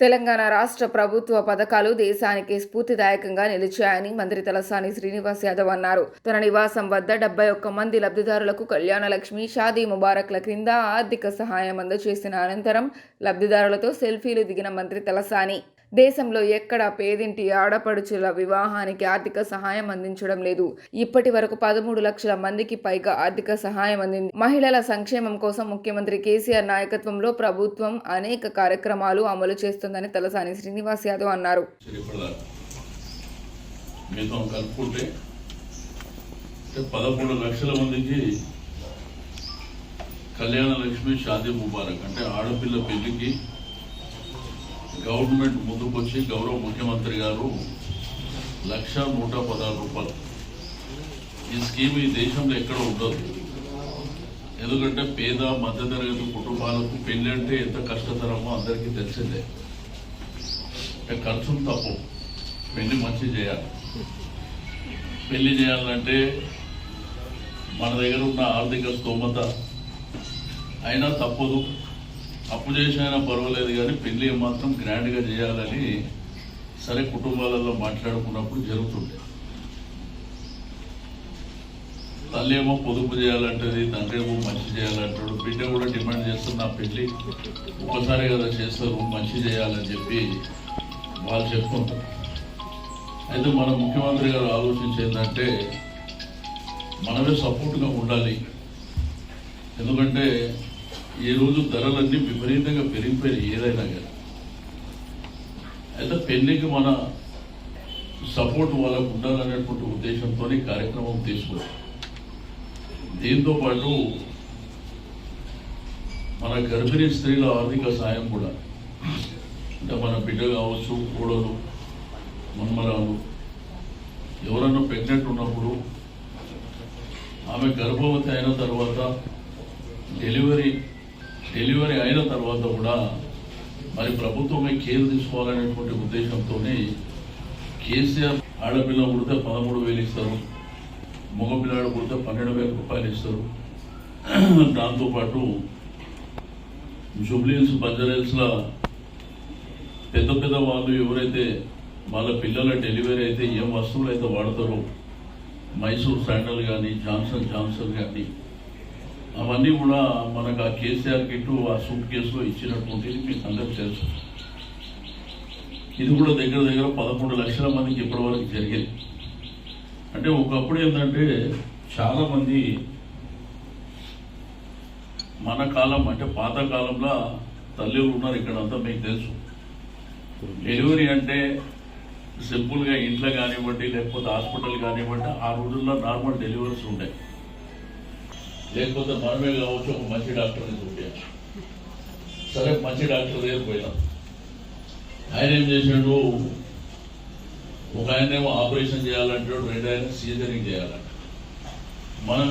తెలంగాణ రాష్ట్ర ప్రభుత్వ పథకాలు దేశానికి స్ఫూర్తిదాయకంగా నిలిచాయని మంత్రి తలసాని శ్రీనివాస్ యాదవ్ అన్నారు. తన నివాసం వద్ద డెబ్బై ఒక్క మంది లబ్ధిదారులకు కళ్యాణ లక్ష్మి షాదీ ముబారక్ల క్రింద ఆర్థిక సహాయం అందజేసిన అనంతరం లబ్ధిదారులతో సెల్ఫీలు దిగిన మంత్రి తలసాని. దేశంలో ఎక్కడ పేదింటి ఆడపడుచుల వివాహానికి ఆర్థిక సహాయం అందించడం లేదు. ఇప్పటి వరకు పదమూడు లక్షల మందికి పైగా ఆర్థిక సహాయం అందింది. మహిళల సంక్షేమం కోసం ముఖ్యమంత్రి కేసీఆర్ నాయకత్వంలో ప్రభుత్వం అనేక కార్యక్రమాలు అమలు చేస్తుందని తలసాని శ్రీనివాస్ యాదవ్ అన్నారు. పదమూడు లక్షల మందికి కళ్యాణ లక్ష్మి షాదీ ముబారక్ అంటే ఆడపిల్ల పెళ్ళికి గవర్నమెంట్ ముందుకొచ్చి గౌరవ ముఖ్యమంత్రి గారు లక్ష నూట పదహారు రూపాయలు. ఈ స్కీమ్ ఈ దేశంలో ఎక్కడ ఉండదు. ఎందుకంటే పేద మధ్యతరగతి కుటుంబాలకు పెళ్ళి అంటే ఎంత కష్టతరమో అందరికీ తెలిసిందే. అంటే ఖర్చులు తప్పు. పెళ్ళి మంచి చేయాలి. పెళ్ళి చేయాలంటే మన దగ్గర ఉన్న ఆర్థిక స్తోమత అయినా తప్పదు. అప్పు చేసినా పర్వాలేదు కానీ పెళ్ళి మాత్రం గ్రాండ్గా చేయాలని సరే కుటుంబాలలో మాట్లాడుకున్నప్పుడు జరుగుతుండే. తల్లి ఏమో పొదుపు చేయాలంటది తండ్రి ఏమో మంచి చేయాలంటాడు బిడ్డ కూడా డిమాండ్ చేస్తుంది నా పెళ్ళి ఒక్కసారి కదా చేస్తారు మంచి చేయాలని చెప్పి వాళ్ళు చెప్పుకుంటారు అయితే మన ముఖ్యమంత్రి గారు ఆలోచించేందంటే మనమే సపోర్ట్గా ఉండాలి. ఎందుకంటే ఈ రోజు ధరలన్నీ విపరీతంగా పెరిగిపోయినాయి ఏదైనా కానీ. అయితే పెళ్ళికి మన సపోర్ట్ వాళ్ళకు ఉండాలనేటువంటి ఉద్దేశంతో కార్యక్రమం తీసుకున్నాం. దీంతో పాటు మన గర్భిణీ స్త్రీల ఆర్థిక సాయం కూడా. అంటే మన బిడ్డ కావచ్చు కూడలు మన్మరాలు ఎవరన్నా ప్రెగ్నెంట్ ఉన్నప్పుడు ఆమె గర్భవతి అయిన తర్వాత డెలివరీ డెలివరీ అయిన తర్వాత కూడా మరి ప్రభుత్వమే కేర్ తీసుకోవాలనేటువంటి ఉద్దేశంతోనే కేసీఆర్ ఆడపిల్ల పుడితే పదమూడు వేలు ఇస్తారు మగపిల్లాడు పుడితే పన్నెండు వేల రూపాయలు ఇస్తారు. దాంతోపాటు జూబ్లీహిల్స్ బంజారాహిల్స్లో పెద్ద పెద్ద వాళ్ళు ఎవరైతే వాళ్ళ పిల్లల డెలివరీ అయితే ఏం వస్తువులు అయితే వాడతారో మైసూర్ శాండల్ కానీ జాన్సన్ జాన్సన్ కానీ అవన్నీ కూడా మనకు ఆ కేసీఆర్ కిట్టు ఆ సూట్ కేసులో ఇచ్చినటువంటిది మీకు అందరికి తెలుసు. ఇది కూడా దగ్గర దగ్గర పదమూడు లక్షల మందికి ఇప్పటివరకు జరిగింది. అంటే ఒకప్పుడు ఏంటంటే చాలామంది మన కాలం అంటే పాత కాలంలో తల్లిలు ఉన్నారు ఇక్కడ అంతా మీకు తెలుసు. డెలివరీ అంటే సింపుల్గా ఇంట్లో కానివ్వండి లేకపోతే హాస్పిటల్ కానివ్వండి ఆ రోజుల్లో నార్మల్ డెలివరీస్ ఉంటాయి లేకపోతే మనమే కావచ్చు ఒక మంచి డాక్టర్ని చూపించచ్చు. సరే మంచి డాక్టర్ దగ్గర పోయినాం. ఆయన ఏం చేశాడు? ఒక ఆయన ఏమో ఆపరేషన్ చేయాలంటాడు రెండు ఆయన సీజరింగ్ చేయాలంట. మనం